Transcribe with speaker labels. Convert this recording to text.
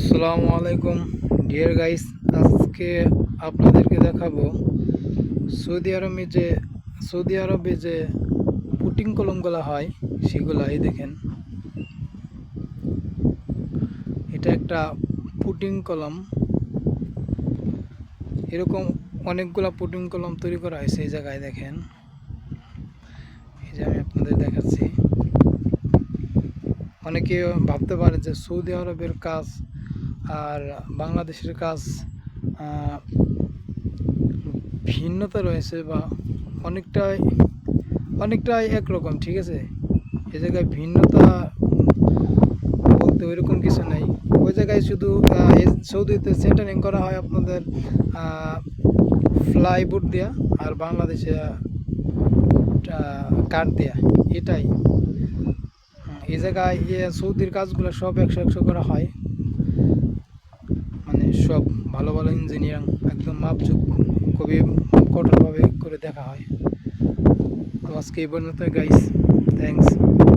Speaker 1: আসসালামু আলাইকুম। Deer guys আজকে আপনাদেরকে দেখাবো সৌদি আরবে যে, সৌদি আরবে যে পুটিং কলমগুলো হয়, সেগুলো, এই দেখেন। এটা একটা পুটিং কলম। এরকম অনেকগুলা পুটিং কলম তৈরি করা হয়েছে এই জায়গায়, দেখেন। এই যে আমি আপনাদের দেখাচ্ছি। অনেকে ভাবতে পারে যে সৌদি আরবের কাজ আর বাংলাদেশের কাজ ভিন্নতা রয়েছে বা অনেকটাই অনেকটাই একরকম, ঠিক আছে? এ জায়গায় ভিন্নতা বলতে ওইরকম কিছু নেই। ওই জায়গায় শুধু সৌদিতে সেন্টারিং করা হয় আপনাদের ফ্লাইবোর্ড দেওয়া আর বাংলাদেশে কাঠ দেওয়া এটাই। এই জায়গায় সৌদির কাজগুলো সব একশো একশো করা হয়। মানে সব ভালো ভালো ইঞ্জিনিয়ারিং একদম মাপচুপ খুবই কঠোরভাবে করে দেখা হয়। তো আজকে এই পর্যন্ত গাইস থ্যাংকস